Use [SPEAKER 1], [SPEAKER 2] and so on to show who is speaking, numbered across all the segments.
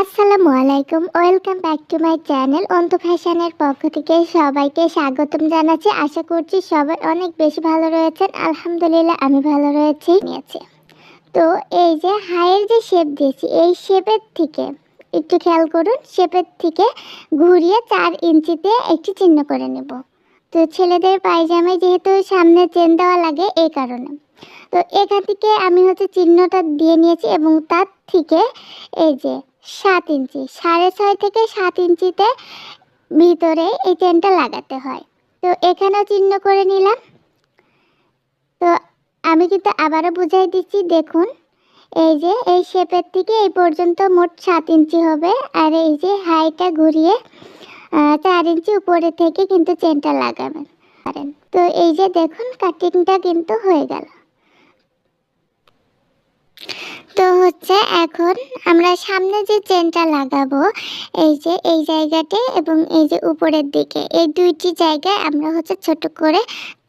[SPEAKER 1] আসসালামু আলাইকুম। Welcome back to my channel. অন্ত ফ্যাশনের পক্ষ থেকে সবাইকে স্বাগতম জানাচ্ছি। আশা করছি সবাই অনেক বেশি ভালো রয়েছেন। আলহামদুলিল্লাহ, আমি ভালো রয়েছি। নিয়েছি তো এই যে হাইয়ের যে শেপ দিয়েছি, এই শেপের থেকে একটু খেয়াল করুন, শেপের থেকে ঘুরিয়ে চার ইঞ্চিতে একটি চিহ্ন করে নেব। তো ছেলেদের পায়জামায় যেহেতু সামনে চেন দেওয়া লাগে এই কারণে। তো এখান থেকে আমি হচ্ছে চিহ্নটা দিয়ে নিয়েছি এবং তার থেকে এই যে সাত ইঞ্চি। সাড়ে ছয় থেকে সাত ইঞ্চিতে ভিতরে এই চেনটা লাগাতে হয়। তো এখানেও চিহ্ন করে নিলাম। তো আমি কিন্তু আবারও বুঝাই দিচ্ছি, দেখুন, এই যে এই শেপের থেকে এই পর্যন্ত মোট সাত ইঞ্চি হবে আর এই যে হাইটা ঘুরিয়ে চার ইঞ্চি উপরে থেকে কিন্তু চেনটা লাগাবেন। তো এই যে দেখুন কাটিংটা কিন্তু হয়ে গেল। তো হচ্ছে এখন আমরা সামনে যে চেনটা লাগাবো, এই যে এই জায়গাতে এবং এই যে উপরের দিকে, এই দুইটি জায়গায় আমরা হচ্ছে ছোট করে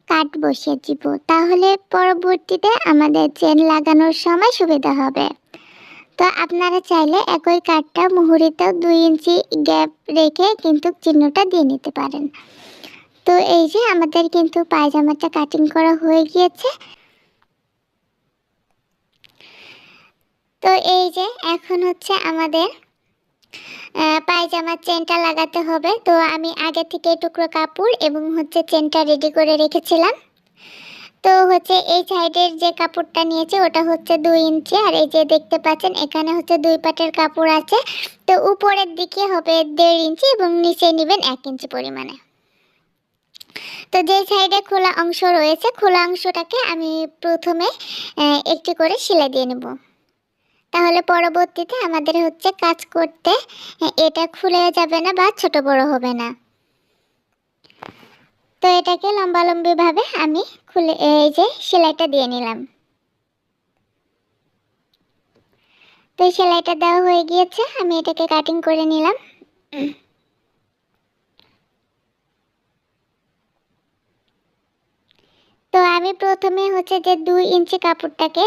[SPEAKER 1] কাট বসিয়ে দিব। তাহলে পরবর্তীতে আমাদের চেন লাগানোর সময় সুবিধা হবে। তো আপনারা চাইলে একই কাঠটা মুহুরিতে দুই ইঞ্চি গ্যাপ রেখে কিন্তু চিহ্নটা দিয়ে নিতে পারেন। তো এই যে আমাদের কিন্তু পায়জামাটা কাটিং করা হয়ে গিয়েছে। তো এই যে, এখন হচ্ছে আমাদের পায়জামার চেনটা লাগাতে হবে। তো আমি আগে থেকে টুকরো কাপড় এবং হচ্ছে চেনটা রেডি করে রেখেছিলাম। তো হচ্ছে এই সাইডের যে কাপড়টা নিয়েছে, ওটা হচ্ছে দুই ইঞ্চি। আর এই যে দেখতে পাচ্ছেন, এখানে হচ্ছে দুই পাটের কাপড় আছে। তো উপরের দিকে হবে দেড় ইঞ্চি এবং নিচে নেবেন এক ইঞ্চি পরিমাণে। তো যে সাইডে খোলা অংশ রয়েছে, খোলা অংশটাকে আমি প্রথমে একটি করে সেলাই দিয়ে নেব। তাহলে পরবর্তীতে আমাদের হচ্ছে কাজ করতে এটা খুলে যাবে না বা ছোট বড় হবে না। তো এটাকে লম্বালম্বি ভাবে আমি খুলে এই যে সেলাইটা দিয়ে নিলাম। তো সেলাইটা দেওয়া হয়ে গিয়েছে, আমি এটাকে কাটিং করে নিলাম। তো আমি প্রথমে হচ্ছে যে দুই ইঞ্চি কাপড়টাকে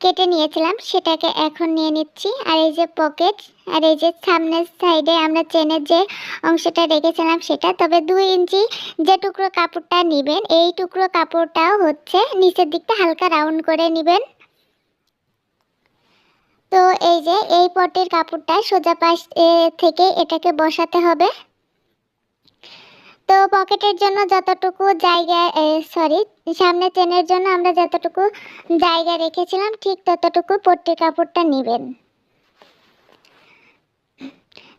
[SPEAKER 1] কেটে নিয়েছিলাম, সেটাকে এখন নিয়ে নিচ্ছি। আর এই যে পকেট আর এই যে সামনের সাইডে আমরা চেনের যে অংশটা রেখেছিলাম সেটা, তবে দুই ইঞ্চি যে টুকরো কাপড়টা নেবেন, এই টুকরো কাপড়টাও হচ্ছে নিচের দিকটা হালকা রাউন্ড করে নেবেন। তো এই যে এই পটের কাপড়টা সোজা পাশ থেকে এটাকে বসাতে হবে। তো পকেটের জন্য যতটুকু জায়গা সরি সামনে চেনের জন্য আমরা যতটুকু জায়গা রেখেছিলাম, ঠিক ততটুকু পট্টির কাপড়টা নেবেন।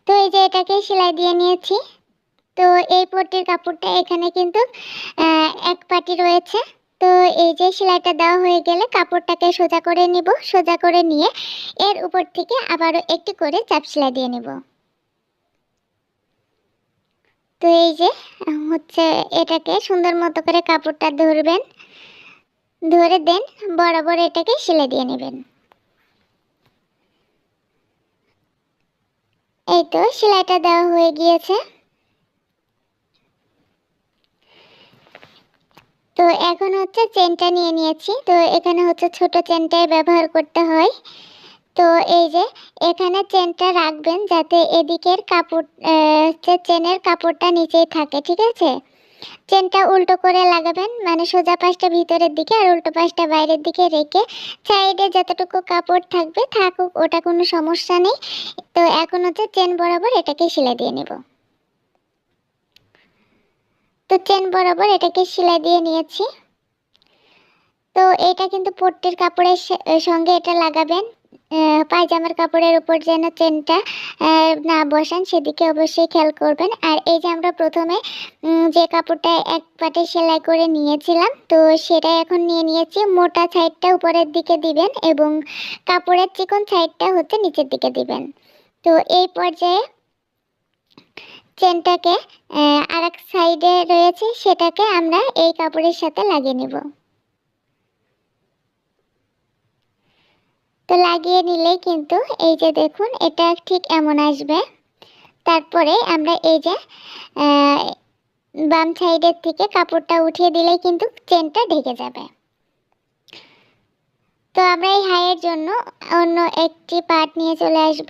[SPEAKER 1] তো এই যে এটাকে সেলাই দিয়ে নিয়েছি। তো এই পট্টির কাপড়টা এখানে কিন্তু এক পাটি রয়েছে। তো এই যে সেলাইটা দেওয়া হয়ে গেলে কাপড়টাকে সোজা করে নিব, সোজা করে নিয়ে এর উপর থেকে আবারও একটি করে চাপ সেলাই দিয়ে নেব। তো এই যে, হচ্ছে এটাকে সুন্দর মতো করে কাপড়টা ধরবেন। ধরে দেন বরাবর এটাকে সেলাই দিয়ে নেবেন। এই তো সেলাইটা দেওয়া হয়ে গিয়েছে। তো এখন হচ্ছে চেনটা নিয়ে নিয়েছি। তো এখানে হচ্ছে ছোট চেনটাই ব্যবহার করতে হয়। তো এই যে এখানে চেনটা রাখবেন যাতে এদিকের কাপড় চেনের কাপড়টা নিচেই থাকে, ঠিক আছে? চেনটা উল্টো করে লাগাবেন মানে সোজা পাশটা ভিতরের দিকে আর উল্টো পাশটা বাইরের দিকে রেখে সাইডে যতটুকু কাপড় থাকবে থাকুক, ওটা কোনো সমস্যা নেই। তো এখন হচ্ছে চেন বরাবর এটাকে সেলাই দিয়ে নেব। তো চেন বরাবর এটাকে সেলাই দিয়ে নিয়েছি। তো এটা কিন্তু পট্টির কাপড়ের সঙ্গে এটা লাগাবেন। পায়জামার কাপড়ের উপর যেন চেনটা না বসান, সেদিকে অবশ্যই খেয়াল করবেন। আর এই যে আমরা প্রথমে যে কাপড়টা এক পাটে সেলাই করে নিয়েছিলাম, তো সেটা এখন নিয়ে নিয়েছি। মোটা সাইডটা উপরের দিকে দিবেন এবং কাপড়ের চিকন সাইডটা হচ্ছে নিচের দিকে দিবেন। তো এই পর্যায়ে চেনটাকে আর এক সাইডে রয়েছে, সেটাকে আমরা এই কাপড়ের সাথে লাগিয়ে নেব। তো লাগিয়ে নিলে কিন্তু এই যে দেখুন, এটা ঠিক এমন আসবে। তারপরে আমরা এই যে বাম সাইডের থেকে কাপড়টা উঠিয়ে দিলে কিন্তু চেনটা ঢেকে যাবে। তো আমরা এই হাইয়ের জন্য অন্য একটি পার্ট নিয়ে চলে আসব।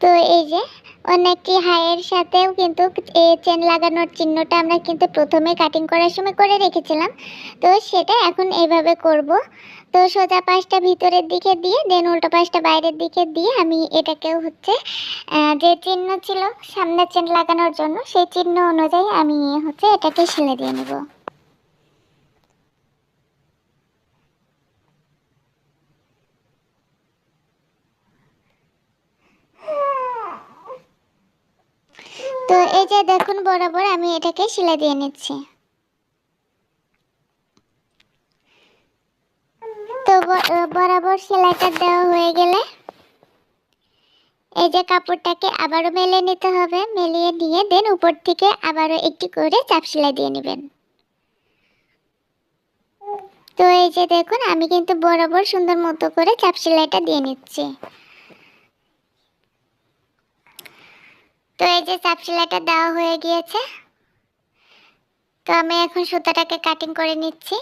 [SPEAKER 1] তো এই যে অনেকটি হাইয়ের সাথেও কিন্তু চেন লাগানোর চিহ্নটা আমরা কিন্তু প্রথমে কাটিং করার সময় করে রেখেছিলাম। তো সেটা এখন এইভাবে করব। তো সোজা পাশটা ভিতরের দিকে দিয়ে দেন উল্টো পাশটা বাইরের দিকে দিয়ে আমি এটাকেও হচ্ছে যে চিহ্ন ছিল সামনে চেন লাগানোর জন্য, সেই চিহ্ন অনুযায়ী আমি হচ্ছে এটাকে সেলে দিয়ে নেব। তো এই যে দেখুন বরাবর আমি এটাকে সেলাই দিয়ে নিচ্ছি। তো বরাবর সেলাইটা দেওয়া হয়ে গেলে এই যে কাপড়টাকে আবারও মেলে নিতে হবে, মেলিয়ে নিয়ে দেন উপর থেকে আবারও একটি করে চাপ সেলাই দিয়ে নেবেন। তো এই যে দেখুন আমি কিন্তু বরাবর সুন্দর মতো করে চাপ সেলাইটা দিয়ে নিচ্ছি। তো এই যে চাপ সেলাইটা দেওয়া হয়ে গিয়েছে, তো আমি এখন সুতাটাকে কাটিং করে নিচ্ছি।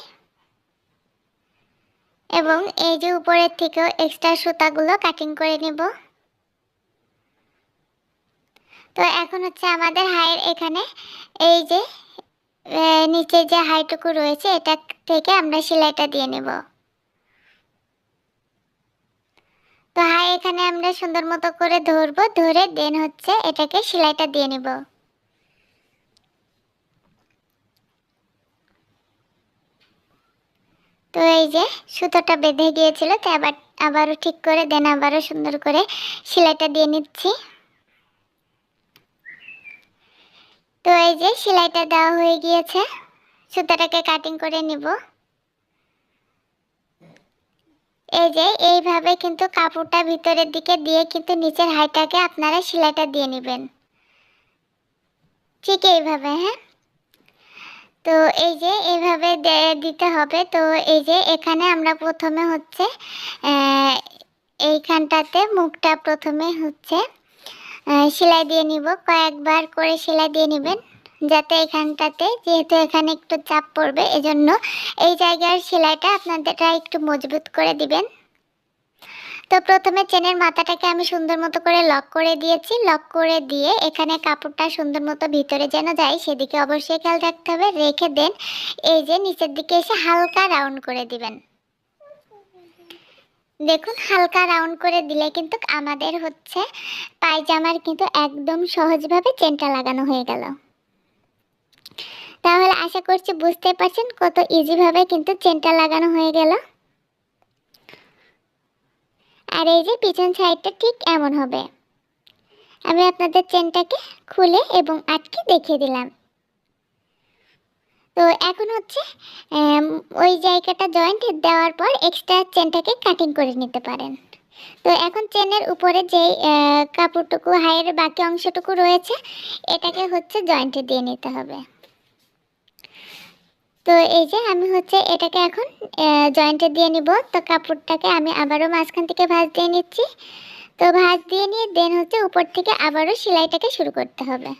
[SPEAKER 1] এবং এই যে উপরের থেকেও এক্সট্রা সুতাগুলো কাটিং করে নেব। তো এখন হচ্ছে আমাদের হাইয়ের এখানে এই যে নিচে যে হাইটুকু রয়েছে এটা থেকে আমরা সেলাইটা দিয়ে নেব। তো হাই, এখানে আমরা সুন্দর মতো করে ধরবো। ধরে দেন হচ্ছে এটাকে সেলাইটা দিয়ে নেব। তো এই যে সুতোটা বেঁধে গিয়েছিল, তো আবার, আবারও ঠিক করে দেন, আবারও সুন্দর করে সেলাইটা দিয়ে নিচ্ছি। তো এই যে সেলাইটা দেওয়া হয়ে গিয়েছে, সুতোটাকে কাটিং করে নিব। এই যে, এইভাবে কিন্তু কাপড়টা ভিতরের দিকে দিয়ে কিন্তু নিচের হাইটাকে আপনারা সেলাইটা দিয়ে নেবেন। ঠিক এইভাবে হ্যাঁ? তো এই যে, এইভাবে দিতে হবে। তো এই যে, এখানে আমরা প্রথমে হচ্ছে এইখানটাতে মুখটা প্রথমে হচ্ছে সেলাই দিয়ে নিব। কয়েকবার করে সেলাই দিয়ে নেবেন। যাতে এখানটাতে যেহেতু এখানে একটু চাপ পড়বে, এজন্য এই জায়গার সেলাইটা আপনাদেরটা একটু মজবুত করে দিবেন। তো প্রথমে চেনের মাথাটাকে আমি সুন্দর মতো করে লক করে দিয়েছি। লক করে দিয়ে এখানে কাপড়টা সুন্দর মতো ভিতরে যেন যায়, সেদিকে অবশ্যই খেয়াল রাখতে হবে। রেখে দেন, এই যে নিচের দিকে এসে হালকা রাউন্ড করে দিবেন। দেখুন, হালকা রাউন্ড করে দিলে কিন্তু আমাদের হচ্ছে পায়জামার কিন্তু একদম সহজভাবে চেনটা লাগানো হয়ে গেল। তাহলে আশা করছি বুঝতে পারছেন কত ইজিভাবে কিন্তু চেনটা লাগানো হয়ে গেল। আর এই যে পিছন সাইডটা ঠিক এমন হবে। আমি আপনাদের চেনটাকে খুলে এবং আটকে দেখিয়ে দিলাম। তো এখন হচ্ছে ওই জায়গাটা জয়েন্ট দেওয়ার পর এক্সট্রা চেনটাকে কাটিং করে নিতে পারেন। তো এখন চেনের উপরে যে কাপড়টুকু হাইয়ের বাকি অংশটুকু রয়েছে, এটাকে হচ্ছে জয়েন্টে দিয়ে নিতে হবে। তো এই যে আমি হচ্ছে এটাকে এখন জয়েন্টে দিয়ে নিব। তো কাপড়টাকে আমি আবারও মাঝখান থেকে ভাঁজ দিয়ে নিচ্ছি। তো ভাঁজ দিয়ে নিয়ে দেন হচ্ছে উপর থেকে আবারও সেলাইটাকে শুরু করতে হবে।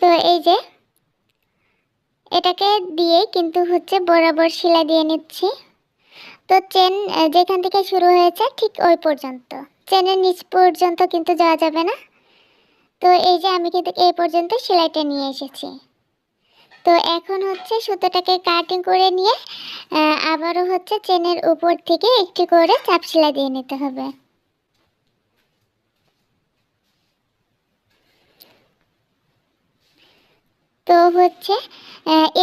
[SPEAKER 1] তো এই যে, এটাকে দিয়ে কিন্তু হচ্ছে বরাবর সেলাই দিয়ে নিচ্ছি। তো চেন যেখান থেকে শুরু হয়েছে ঠিক ওই পর্যন্ত। চেনের নিচ পর্যন্ত কিন্তু যাওয়া যাবে না। তো এই যে আমি কিন্তু এই পর্যন্ত সেলাইটা নিয়ে এসেছি। তো এখন হচ্ছে সুতোটাকে কাটিং করে নিয়ে আবারও হচ্ছে চেনের উপর থেকে একটি করে চাপ সেলাই দিয়ে নিতে হবে। তো হচ্ছে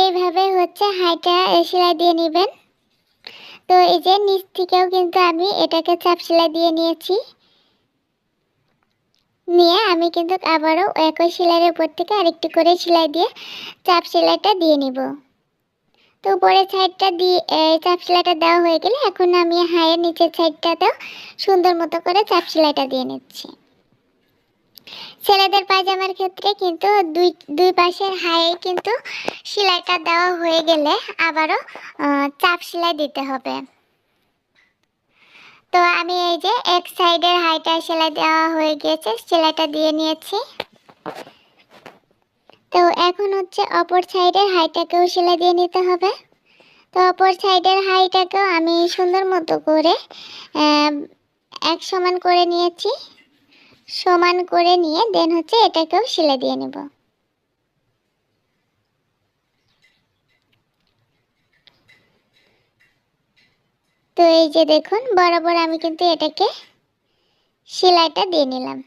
[SPEAKER 1] এইভাবে হচ্ছে হাইটা সেলাই দিয়ে নেবেন। তো এই যে নিচ থেকেও কিন্তু আমি এটাকে চাপ সেলাই দিয়ে নিয়েছি। নিয়ে আমি কিন্তু আবারও একই সেলাইয়ের উপর থেকে আরেকটি করে সেলাই দিয়ে চাপ সেলাইটা দিয়ে নিব। তো উপরের সাইডটা দিয়ে চাপ সেলাইটা দেওয়া হয়ে গেলে এখন আমি হাইয়ের নিচের সাইডটাতেও সুন্দর মতো করে চাপ সেলাইটা দিয়ে নিচ্ছি। ছেলেদের পায়জামার ক্ষেত্রে কিন্তু দুই দুই পাশের হাই কিন্তু সেলাইটা দেওয়া হয়ে গেলে আবারও চাপ সেলাই দিতে হবে। তো আমি এই যে এক সাইডের হাইটা সেলাই দেওয়া হয়ে গিয়েছে, সেলাইটা দিয়ে নিয়েছি। তো এখন হচ্ছে অপর সাইডের হাইটাকেও সেলাই দিয়ে নিতে হবে। তো অপর সাইডের হাইটাকেও আমি সুন্দর মতো করে এক সমান করে নিয়েছি। সমান করে নিয়ে দেন হচ্ছে এটাকেও সেলাই দিয়ে নেব। তো এই যে দেখুন, বরাবর আমি কিন্তু এটাকে সেলাইটা দিয়ে নিলাম।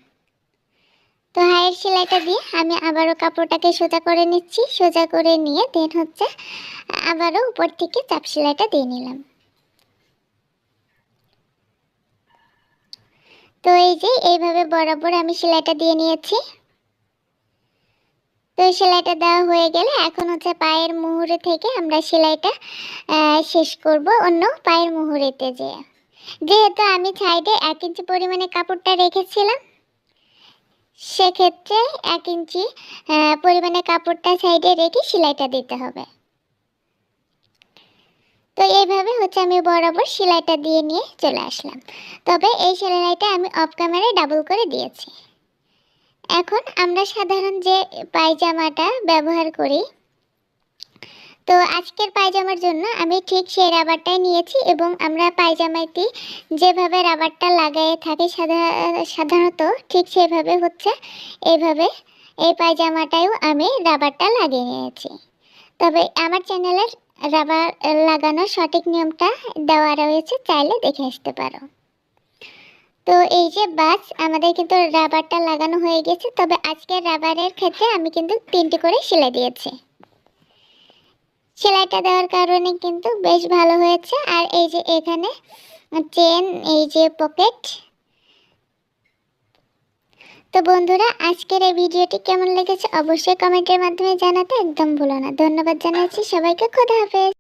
[SPEAKER 1] তো হায়ের সেলাইটা দিয়ে আমি আবারও কাপড়টাকে সোজা করে নিচ্ছি। সোজা করে নিয়ে দেন হচ্ছে আবারও উপর থেকে চাপ সেলাইটা দিয়ে নিলাম। তো এই যে এইভাবে বরাবর আমি সেলাইটা দিয়ে নিয়েছি। তো সেলাইটা দেওয়া হয়ে গেলে এখন হচ্ছে পায়ের মুহুরে থেকে আমরা সেলাইটা শেষ করব অন্য পায়ের মুহুরেতে যেয়ে যেহেতু আমি সাইডে এক ইঞ্চি পরিমাণে কাপড়টা রেখেছিলাম, সেক্ষেত্রে এক ইঞ্চি পরিমাণে কাপড়টা সাইডে রেখে সেলাইটা দিতে হবে। তো এইভাবে হচ্ছে আমি বরাবর সেলাইটা দিয়ে নিয়ে চলে আসলাম। তবে এই সেলাইটা আমি অফ ক্যামেরায় ডাবল করে দিয়েছি। এখন আমরা সাধারণ যে পায়জামাটা ব্যবহার করি, তো আজকের পায়জামার জন্য আমি ঠিক সেই রাবারটাই নিয়েছি এবং আমরা পায়জামাতে যেভাবে রাবারটা লাগায়ে থাকি সাধা- সাধারণত ঠিক সেভাবে হচ্ছে এইভাবে এই পায়জামাটায়ও আমি রাবারটা লাগিয়ে নিয়েছি। তবে আমার চ্যানেলের রাবার লাগানোর সঠিক নিয়মটা দেওয়া রয়েছে, চাইলে দেখে আসতে পারো। তো এই যে বাস, আমাদের কিন্তু রাবারটা লাগানো হয়ে গেছে, তবে আজকের রাবারের ক্ষেত্রে আমি কিন্তু তিনটি করে সেলাই দিয়েছি। সেলাইটা দেওয়ার কারণে কিন্তু বেশ ভালো হয়েছে, আর এই যে এখানে চেন এই যে পকেট তো বন্ধুরা, আজকের এই ভিডিওটি কেমন লেগেছে অবশ্যই কমেন্টের মাধ্যমে জানাতে একদম ভুলো না। ধন্যবাদ জানাচ্ছি সবাইকে, খোদা হাফেজ।